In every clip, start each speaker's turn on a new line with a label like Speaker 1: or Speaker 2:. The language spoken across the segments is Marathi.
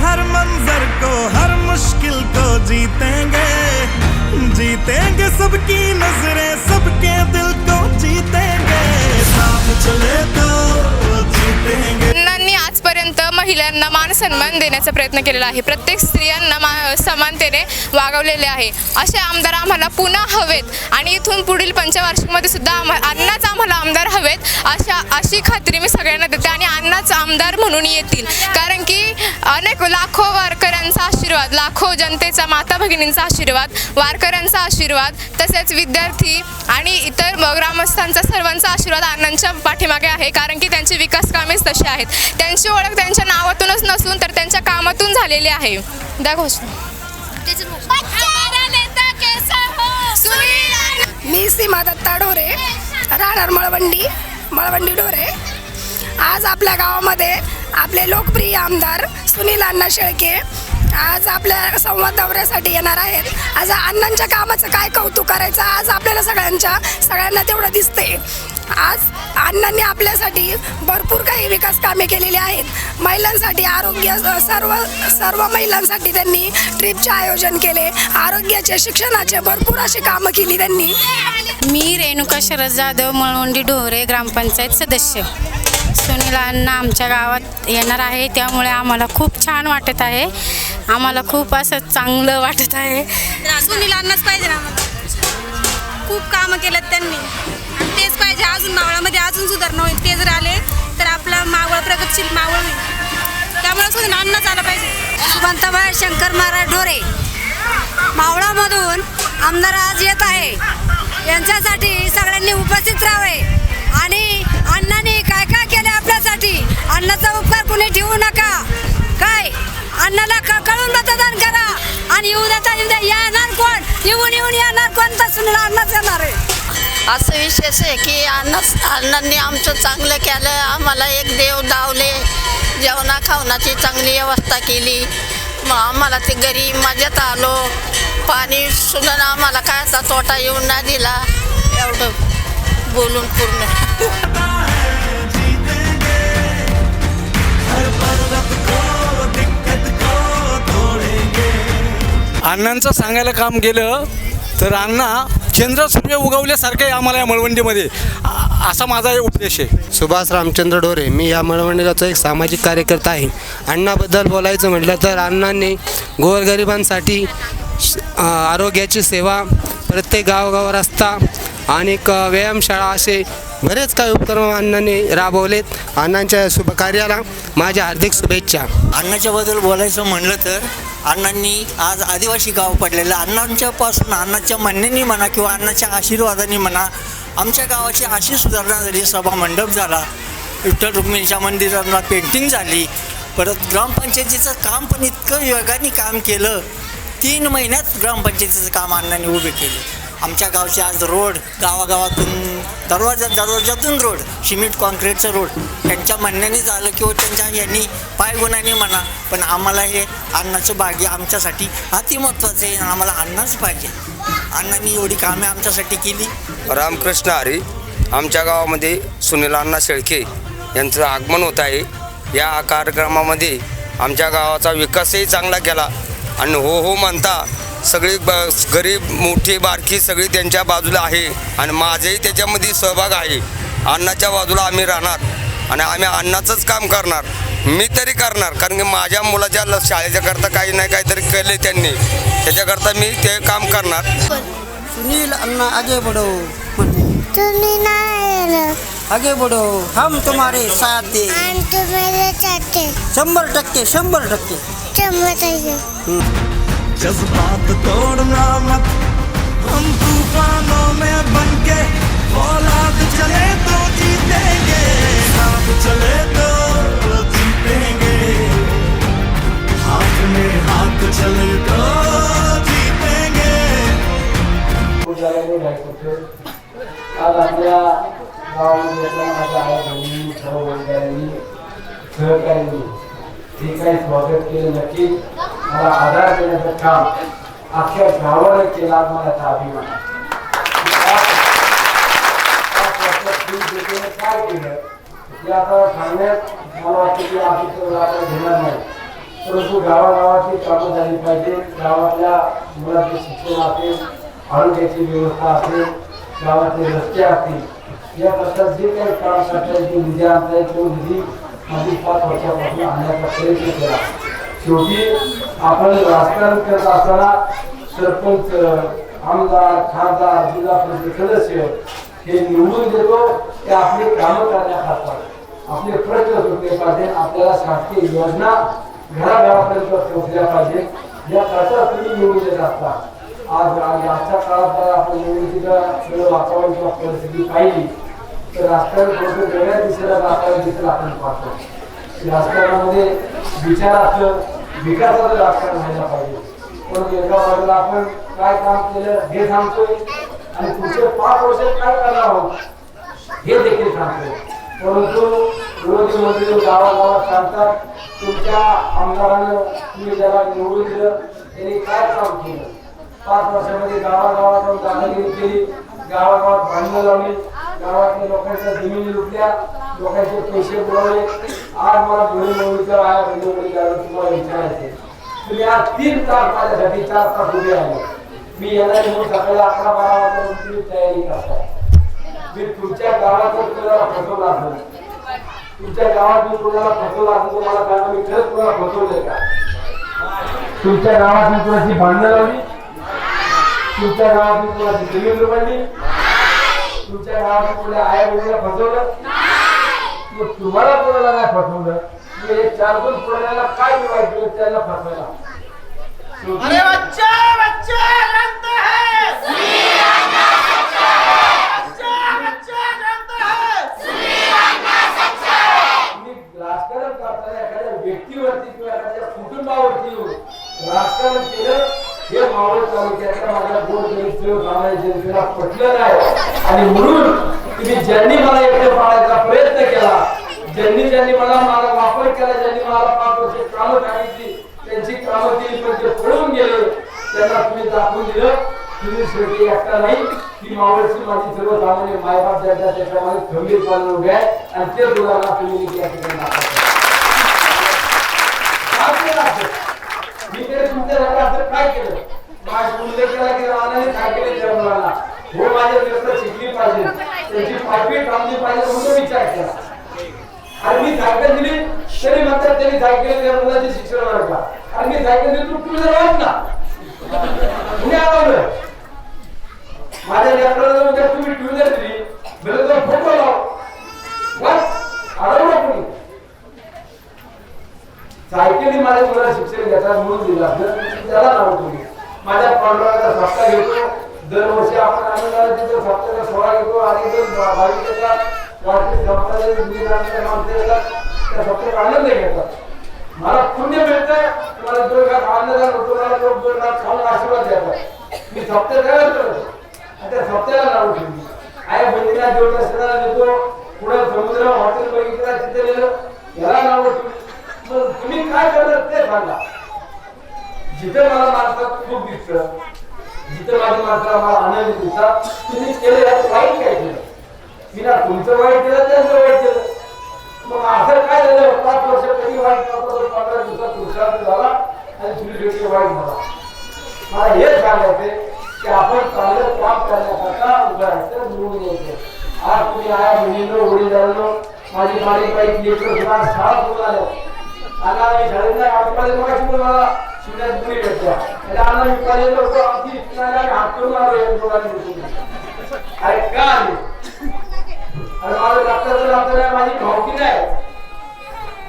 Speaker 1: हर मंजर को हर मुश्किल को जीतेंगे। जीतेंगे सबकी नजरें सबके दिल को जीतेंगे। साथ चले तो जीतेंगे।
Speaker 2: आज आजपर्यंत महिलांना मान सन्मान देण्याचा प्रयत्न केलेला आहे. प्रत्येक स्त्रियांना मा समानतेने वागवलेले आहे. असे आमदार आम्हाला पुन्हा हवेत आणि इथून पुढील पंचवार्षिकमध्ये सुद्धा आम्हा अण्णाच आम्हाला आमदार हवेत अशा अशी खात्री मी सगळ्यांना देते आणि अण्णाच आमदार म्हणून येतील. कारण की अनेक लाखो वारकऱ्यांचा आशीर्वाद लाखो जनतेचा माता भगिनींचा आशीर्वाद वारकऱ्यांचा आशीर्वाद तसेच विद्यार्थी आणि इतर ग्रामस्थांचा सर्वांचा आशीर्वाद अण्णांच्या पाठीमागे आहे. कारण की त्यांची विकास कामेच तशी आहेत. त्यांची ओळख त्यांच्या नावातूनच नसून तर त्यांच्या कामातून झालेले आहे. दाखव
Speaker 3: मी सीमा दत्ता ढोरे राहणार मळवंडी मळवंडी ढोरे. आज आपल्या गावामध्ये आपले लोकप्रिय आमदार सुनील अण्णा शेळके आज आपल्या संवाद दौऱ्यासाठी येणार आहेत. आज अण्णांच्या कामाचं काय कौतुक करायचं? आज आपल्याला सगळ्यांच्या सगळ्यांना तेवढं दिसते. आज अण्णांनी आपल्यासाठी भरपूर काही विकास कामे केलेली आहेत. महिलांसाठी आरोग्य सर्व सर्व महिलांसाठी त्यांनी ट्रिपचे आयोजन केले. आरोग्याचे शिक्षणाचे भरपूर अशी कामं केली त्यांनी.
Speaker 4: मी रेणुका शरद जाधव मळवंडी ढोरे ग्रामपंचायत सदस्य. सुनील अण्णा आमच्या गावात येणार आहे. त्यामुळे आम्हाला खूप छान वाटत आहे. आम्हाला खूप असं चांगलं वाटत आहे.
Speaker 5: सुनील अण्णाच पाहिजे ना आम्हाला. खूप कामं केलेत त्यांनी. आणि तेच पाहिजे अजून मावळामध्ये अजून सुधारणा होईल. ते जर आले तर आपला मावळ प्रगतशील मावळ होईल. त्यामुळे सुनील अण्णाच आला पाहिजे. सुबंताबाई शंकर महाराज ढोरे. मावळामधून आमदार आज येत आहे. यांच्यासाठी सगळ्यांनी उपस्थित राहावे. आणि अण्णांनी काय काय केले आपल्यासाठी? अण्णाचा उपकार कुणी ठेवू नका. काय? अण्णाला कळून मतदान करा. आणि येऊ उद्या द्या येणार कोण? येऊन येऊन येणार कोण? तर सुनील अण्णाच येणार आहे.
Speaker 6: असं विशेष आहे की अण्णा अण्णांनी आमचं चांगलं केलं. आम्हाला एक देव धावले जेवणा खावणाची चांगली व्यवस्था केली. मग आम्हाला ते घरी मजेत आलो. पाणी सुद्धा आम्हाला काय असा तोटा येऊन नाही दिला. एवढं बोलून पूर्ण.
Speaker 7: अण्णांचं सांगायला काम केलं तर अण्णा चंद्र सूर्य उगवल्यासारखं आहे आम्हाला या मळवंडीमध्ये. असा माझा उपदेश आहे.
Speaker 8: सुभाष रामचंद्र डोरे मी या मळवंडीचा एक सामाजिक कार्यकर्ता आहे. अण्णाबद्दल बोलायचं म्हटलं तर अण्णांनी गोरगरिबांसाठी आरोग्याची सेवा प्रत्येक गावगाव रस्ता आणि व्यायामशाळा असे बरेच काही उपक्रम अण्णांनी राबवलेत. अण्णांच्या शुभकार्याला माझ्या हार्दिक शुभेच्छा.
Speaker 9: अण्णाच्याबद्दल बोलायचं म्हणलं तर अण्णांनी आज आदिवासी गाव पडलेलं अण्णांच्यापासून अण्णाच्या म्हणण्यानी म्हणा किंवा अण्णाच्या आशीर्वादाने म्हणा आमच्या गावाची अशी सुधारणा झाली सभा मंडप झाला विठ्ठल रुक्मिणीच्या मंदिराला पेंटिंग झाली परत ग्रामपंचायतीचं काम पण इतकं वेगाने काम केलं तीन महिन्यात ग्रामपंचायतीचं काम अण्णांनी उभे केले. आमच्या गावचे आज रोड गावागावातून दरवाजा दरवाजातून रोड सिमेंट कॉन्क्रीटचं रोड. त्यांच्या म्हणण्याने झालं किंवा त्यांच्या यांनी पायगुणाने म्हणा पण आम्हाला हे अन्नाचं भाग्य आमच्यासाठी अति महत्त्वाचं आहे आम्हाला अन्नच पाहिजे. अण्णांनी एवढी कामे आमच्यासाठी केली.
Speaker 10: रामकृष्ण हरी आमच्या गावामध्ये सुनील अण्णा शेळके यांचं आगमन होत आहे. या कार्यक्रमामध्ये आमच्या गावाचा विकासही चांगला केला. आणि हो हो म्हणता सगळी ब गरीब मोठी बारकी सगळी त्यांच्या बाजूला आहे आणि माझंही त्याच्यामध्ये सहभाग आहे. अण्णाच्या बाजूला आम्ही राहणार आणि आम्ही अण्णाचंच काम करणार. मी तरी करणार कारण की माझ्या मुलाच्या ल- शाळेच्या करता काही नाही काहीतरी केले त्यांनी. त्याच्याकरता मी ते काम करणार.
Speaker 9: सुनील अण्णा आगे बढो
Speaker 11: तुम्ही नाही
Speaker 9: आगे बढो हम तुम्हारे साथ दे
Speaker 11: तुम्ही चाहते
Speaker 9: शंभर टक्के शंभर टक्के.
Speaker 1: जज्बात तोड़ना मत। हम तूफानों में बन के औलाद चले तो जीतेंगे। साथ चले तो जीतेंगे। हाथ में हाथ चले तो जीतेंगे।
Speaker 12: वडीलधाऱ्यांनी सहकार्यांनी जे काही स्वागत केलं नक्कीच मला आधार देण्याचं काम. अख्ख्या गावाने केलं मला याचा अभिमान. काय केलं ते आता सांगण्यात मला वाटतं की आपण आपण घेणार नाही. परंतु गावागावाची कामं झाली पाहिजे. गावातल्या मुलांचे शिक्षण असेल, आरोग्याची व्यवस्था असेल, गावातले रस्ते असतील याकरता जे काही काम करता येईल निधी आणता येईल तो निधी मागील पाच वर्षापासून आणण्याचा प्रयत्न केला. शेवटी आपण राजकारण करत असताना सरपंच आमदार खासदार जिल्हा परिषद सदस्य हे निवडून देतो ते आपली कामं करण्याकरता आपले प्रश्न सुटले पाहिजे आपल्याला शासकीय योजना घराघरापर्यंत पोहोचल्या पाहिजे. या करता तुम्ही निवडून देत असता. आज आजच्या काळात जर आपण निवडणुकीचं सगळं वातावरण किंवा परिस्थिती पाहिली तर राजकारण थोडंसं वेगळ्या दिशेला वातावरण दिसेल आपण पाहतो. राजकारणामध्ये विचाराचं विकासाचं राजकारण व्हायला पाहिजे. पण एका बाजूला आपण काय काम केलं हे सांगतोय आणि पुढचे पाच वर्ष काय करणार आहोत हे देखील सांगतोय. परंतु विरोधी मंत्री गावागावात सांगतात तुमच्या आमदारानं तुम्ही ज्याला निवडून दिलं त्यांनी काय काम केलं? पाच वर्षामध्ये गावागावात जागा दादागिरी केली गावागावात भांडणं लावली गावातल्या लोकांच्या जमिनी लुटल्या लोकांचे पैसे बुडवले आज मला दोन्ही मुलीचं आया बहिणी तुम्हाला विचारायचे. तुम्ही आज तीन तास माझ्यासाठी चार तास उभे आले मी येणार म्हणून सकाळी अकरा बारा वाजता तुम्ही तयारी करताय. मी तुमच्या गावात तुम्हाला फसवलं असेल तुमच्या गावात मी तुम्हाला फसवलं असेल तुम्हाला सांगा मी खरंच तुम्हाला फसवलंय का? तुमच्या गावात मी कोणाची भांडणं लावली. तुमच्या गावात मी कोणाची जमीन लुबाडली तुमच्या गावात कोणत्या आया फसवलं? मग तुम्हाला कोणाला नाही फसवलं? हे चार दोन पुण्याला काय वाईट केलं त्याला फसवायला? तुम्ही राजकारण करताना एखाद्या व्यक्तीवरती किंवा एखाद्या कुटुंबावरती राजकारण केलं हे मावळ तालुक्यातल्या माझ्या गोड गरीब सामान्य जनतेला पटलं नाही. आणि म्हणून तुम्ही ज्यांनी मला एकटे पाळायचा प्रयत्न केला ज्यांनी ज्यांनी मला मला वापर केला ज्यांनी मला पाच वर्ष कामं सांगितली त्यांची कामं केली पण ते पळून गेले. त्यांना तुम्ही दाखवून दिलं. तुम्ही शेवटी एकटा नाही. ही मावळची माझी सर्वसामान्य मायबाप ज्यांच्या त्याच्यामध्ये खंबीरपणे उभे आहे. आणि ते दुराला तुम्ही या ठिकाणी दाखवता. काय केलं असं? मी तरी तुमच्या घरात असं काय केलं? माझ्या उल्लेख केला की रानाने काय केले त्या मुलांना हो माझ्या लेकरं शिकली पाहिजे. त्यांची पाठवी थांबली पाहिजे म्हणून विचार केला. आणि मी सायकल दिली तरी म्हणतात त्यांनी सायकल त्या मुलाचे शिक्षण वाढला आणि मी सायकल दिली तू तुझं राहत ना. माझ्या लेकराला उद्या तुम्ही टू दिली. बरं तर फोटो लावा. सायकली माझ्या मुलाला शिक्षण घेतात म्हणून दिलं असलं त्याला नाव तुम्ही माझ्या पांडुराचा सप्ताह घेतो. दरवर्षी आपण आनंदाला तिथं सप्ताहाचा सोहळा घेतो आणि जर भाविकेचा भाविक येतात वाटते संप्रदाय मुलींना माणसं त्या सप्ताहात आनंद घेतात. मला पुण्य मिळतं मला दोन घात अन्नदान होतो मला लोक दोन खाऊन आशीर्वाद देतात. मी सप्ताह काय करतो आणि त्या सप्त्याला नाव ठेवली. आई बहिणीला देवदर्शनाला देतो पुढे समुद्र हॉटेल बघितला तिथे नेलं. याला नाव ठेवली. मग तुम्ही काय करणार ते सांगा. जिथे मला माणसात खूप दिसत जिथे माझ्या माणसाला मला आनंद दिसतात तुम्ही केलं यात वाईट काय केलं? मी ना तुमचं वाईट केलं त्यांचं वाईट केलं. मग असं काय झालं? पाच वर्ष कधी वाईट पंधरा दिवसात पुरुषार्थ झाला आणि तुम्ही व्यक्ती वाईट झाला. मला हे सांगायचे की आपण चांगलं काम करण्याकरता उभं राहायचं निवडून यायचं. आज तुम्ही आया बहिणीनं वडील झालो माझी बारीक बारीक लेकरं सुद्धा शाळा सुरू झाल्या. आता मी नाही. आठवडे मगाशी पण अरे माझी भावकी नाही.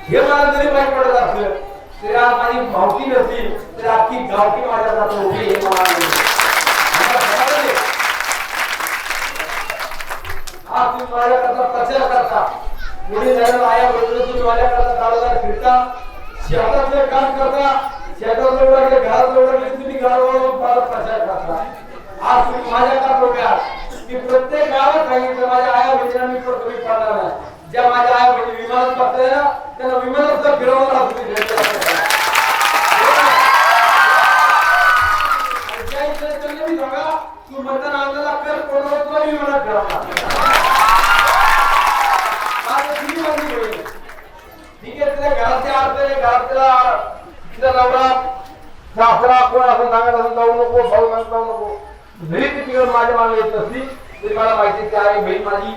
Speaker 12: हे मला जरी माहीत पडत असलं तरी आज माझी भावकी नसली तरी अख्खी गावकी माझ्या जात हे मला नाही. आज तुम्ही माझ्याकरता प्रचार करता. पुढे जायला आया बरोबर तुम्ही माझ्याकडे घरात फिरता. शेतातले काम करता. शेतातलं उरकले घरात उरकले तुम्ही घरावर परत प्रचार करता आज तुम्ही माझ्या का डोक्यात की प्रत्येक गावात सांगितलं माझ्या आया बहिणीला मी पण तुम्ही पडणार नाही. ज्या माझ्या आया बहिणी विमानात बसल्या त्यांना विमानात सुद्धा फिरवणार तुम्ही तू मतदान आणलेला कर कोणावर तुला विमानात फिरवणार माझं किती माझी बहीण आहे. ठीक आहे तिला घरातल्या अडचणी घरातला तिचा नवरा सासरा कोण असं सांगत असं जाऊ नको भाऊ जाऊ नको. जरी ती तिकडे माझ्या मागे येत नसली तरी मला माहिती की आहे बहीण माझी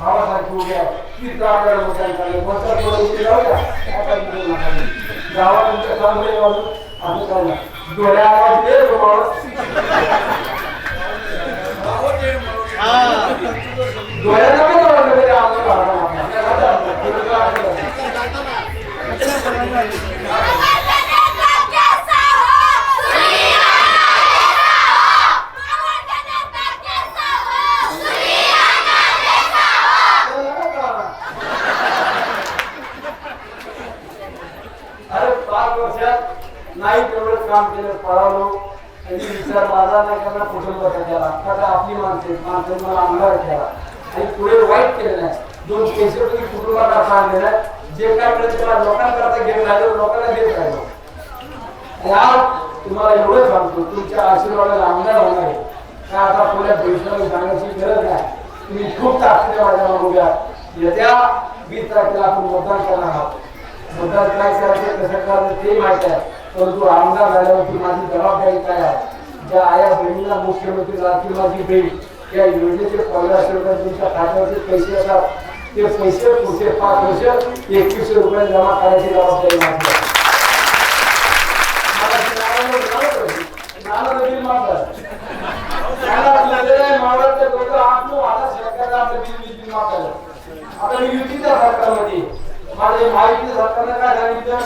Speaker 12: भावासारखी उभी आहे. ती तर मोठ्याने थोडं उभी राहू द्या. आता तिकडे नका गावात तुमच्या चांगले वाजून असं डोळ्या आवाज दे डोळ्याला काय वाटलं तरी आवाज काढा अरे पाच वर्षात नाही तेवढं काम केलं पळालो आणि विचार माझा नाही करणार कुटुंबाचा केला आता आपली माणसे माणसं मला अंगार केला आणि पुढे वाईट केलेलं नाही. दोन पैसे तुम्ही कुटुंबाला सांगले नाही जे काय मिळेल त्याला लोकांकरता घेऊन राहिलो लोकांना देत राहिलो आणि आज तुम्हाला एवढं सांगतो तुमच्या आशीर्वादाला आमदार होणार आहे. का आता पुढे भविष्यामध्ये सांगायची गरज नाही. तुम्ही खूप ताकदीने माझ्या उभ्या येत्या वीस तारखेला आपण मतदान करणार आहोत. मतदान काय करायचे कसं करायचं ते माहीत आहे. परंतु आमदार झाल्यावरती माझी जबाबदारी काय आहे? ज्या आया बहिणीला मुख्यमंत्री राहतील माझी बहीण या योजनेचे पंधराशे रुपये तुमच्या खात्यावरती पैसे असतात ते पैसे पुढचे पाच वर्ष एकवीसशे रुपये जमा करायची जबाबदारी माझी आता मी युतीच्या सरकारमध्ये माझे महायुती सरकारनं काय सांगितलं?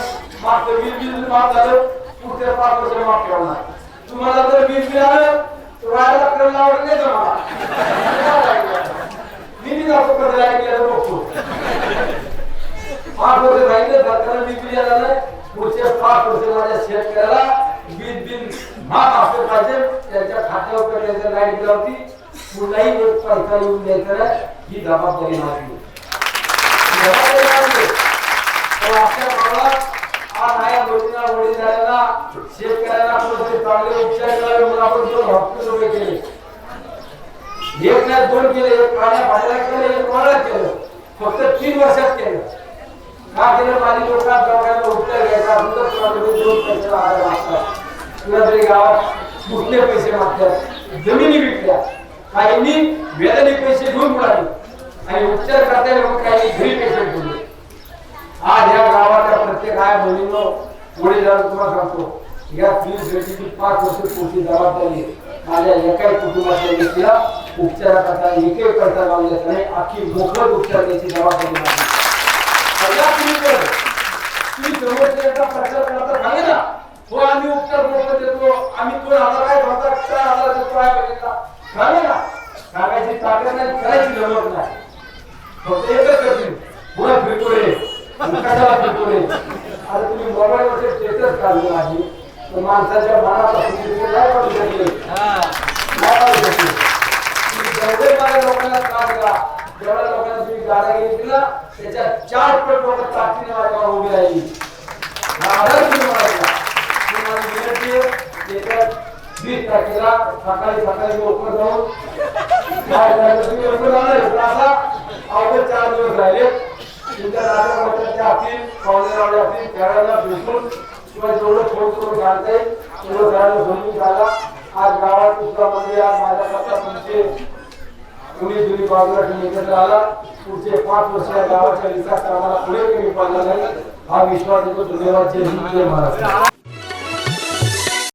Speaker 12: मागचं वीज बिल माफ झालं पुढच्या पाच वर्ष माफ ठेवणार तुम्हाला जर वीज बिल आलं तर राहायला करायला आवडत नाही का मला. मी जातो कधी ऐकलेलं बघतो. पाच वर्ष राहिले सरकारनं वीज बिल झालं पुढच्या पाच वर्ष माझ्या शेतकऱ्याला वीज बिल माफ असलं पाहिजे. त्यांच्या खात्यावर त्यांच्या लाइट लावती कुठलाही पैसा येऊन द्यायचा ही जबाबदारी माझी. जबाबदारी शेतकऱ्याला चांगले उपचार करावे म्हणून आपण दोन हॉस्पिटल उभे केले एक नाही दोन केले एक पाण्या भाड्याला केलं एक केलं फक्त तीन वर्षात केलं का केलं माझी लोकांना दवाखान्यात उपचार घ्यायचा दोन पैसे लागायला तुला तरी गावात कुठले पैसे मागतात जमिनी विकल्या. काहींनी वेदने पैसे घेऊन मिळाले आणि उपचार करता लोक काही घरी पैसे घेऊन आज या गावाच्या प्रत्येक आया पुढे जाऊन तुम्हाला सांगतो. या तीन व्यक्तीची पाच वर्ष पुढची जबाबदारी माझ्या एकाही कुटुंबातल्या व्यक्तीला उपचाराकरता एकही करता लावल्याचं नाही. अख्खी मोफत उपचार द्यायची जबाबदारी माझी तुम्ही प्रचार करता ना. हो आम्ही उपचार देतो. आम्ही दोन हजार काय होता चार हजार देतो आहे बघितला. ना. सांगायची ताकद नाही करायची जमत नाही. फक्त एकच करतील पुढे फिरतो रे. कशाला फिरतो रे? आज तुम्ही मोबाईलवरचे स्टेटस काढले माझी तर माणसाच्या मनापासून तिथे नाही काढू शकले नाही काढू शकले तुम्ही जेवढे माझ्या लोकांना त्रास दिला जेवढ्या लोकांना तुम्ही दादागिरी दिला त्याच्या चार पट लोक ताकदीने माझ्यावर उभी राहिली. आधार तुम्ही मला तुम्हाला विनंती आहे येत्या वीस तारखेला सकाळी सकाळी लवकर जाऊन काय तुम्ही लवकर जाणार अवघड चार दिवस राहिले. तुमच्या नातेवाईकांच्या हाती पाहुणे असतील खेळायला भेटून किंवा जेवढं फोन करून येईल तेवढं घराला समजून घाला आज गावात दुसरा मंदिर आज माझ्याकरता तुमचे म्हणजे कुणी जुनी बाजूला तुम्ही एकत्र आला. पुढचे पाच वर्ष या गावाच्या विकास कामाला पुढे कमी पडला नाही. हा विश्वास देतो. धन्यवाद. जय